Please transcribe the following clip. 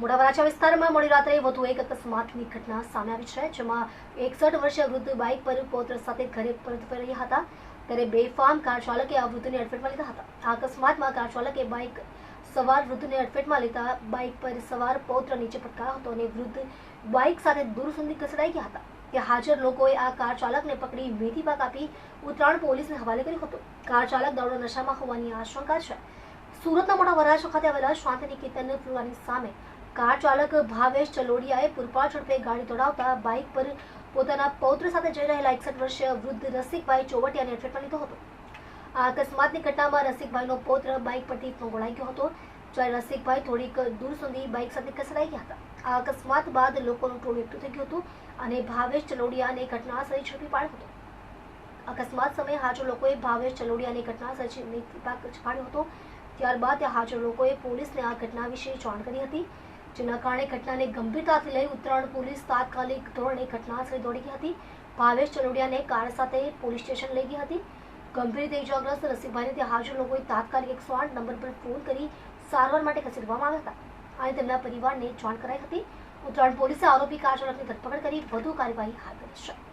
મોડાવરાછા વિસ્તારમાં મોડી રાત્રે વધુ એક અકસ્માતની ઘટના સામે આવી છે, જેમાં એકસઠ વર્ષીય વૃદ્ધ બાઇક પર પૌત્ર સાથે ઘરે પરત ફરી રહ્યા હતા. ત્યારે બેફામ કાર ચાલકે આ વૃદ્ધને અડફેટમાં લીધા હતા. આ અકસ્માતમાં કાર ચાલકે બાઇક સવાર વૃદ્ધને અડફેટમાં લેતા બાઇક પર સવાર પૌત્ર નીચે પટકાયો હતો અને વૃદ્ધ બાઇક સાથે દૂર સુધી ખસેડાઈ ગયા હતા. ત્યાં હાજર લોકોએ આ કાર ચાલકને પકડી મેથી પાક આપી ઉત્તરાયણ પોલીસને હવાલે કર્યો હતો. કાર ચાલક દારૂના નશામાં હોવાની આશંકા છે. સુરતના મોટા વરાછા ખાતે આવેલા શાંતિનિકેતન ફ્લોરાની સામે કાર ચાલક ભાવેશ ચલોડિયાએ પૂરપાટ ઝડપે ગાડી દોડાવતા બાઇક પર પોતાના પૌત્ર સાથે જઈ રહેલા એકસઠ વર્ષીય વૃદ્ધ રસિકભાઈ ચોવટિયાને અડફેટમાં લીધો હતો. આ અકસ્માતની ઘટનામાં રસિકભાઈનો પૌત્ર બાઇક પરથી ફોંગળાઈ ગયો હતો, જ્યારે રસિકભાઈ થોડીક દૂર સુધી બાઇક સાથે ખસેડાઈ ગયા હતા. આ અકસ્માત બાદ લોકોનું ટોળું એકઠું થઈ ગયું હતું અને ભાવેશ ચલોડિયાને ઘટનાસ્થળે ઝડપી પાડ્યો હતો. અકસ્માત સમયે હાજર લોકોએ ભાવેશ ચલોડિયાની ઘટના સર્જીને પાક પાડ્યો હતો. ત્યારબાદ હાજર લોકોએ પોલીસને આ ઘટના વિશે જાણ કરી હતી. જેના કારણે ઘટનાને ગંભીરતાથી લઈ ઉત્તરાયણ પોલીસ તાત્કાલિક ધોરણે ઘટનાસ્થળે દોડી ગઈ હતી. ભાવેશ ચલોડિયાને કાર સાથે પોલીસ સ્ટેશન લઈ ગઈ હતી. ગંભીર રીતે ઇજાગ્રસ્ત રસિકભાઈને ત્યાં હાજર લોકોએ તાત્કાલિક એકસો આઠ નંબર પર ફોન કરી સારવાર માટે ખસેડવામાં આવ્યા હતા. અને તેમના પરિવારને જાણ કરાઈ હતી. ઉત્તરાયણ પોલીસે આરોપી કાર ચાલકની ધરપકડ કરી વધુ કાર્યવાહી હાથ ધરી છે.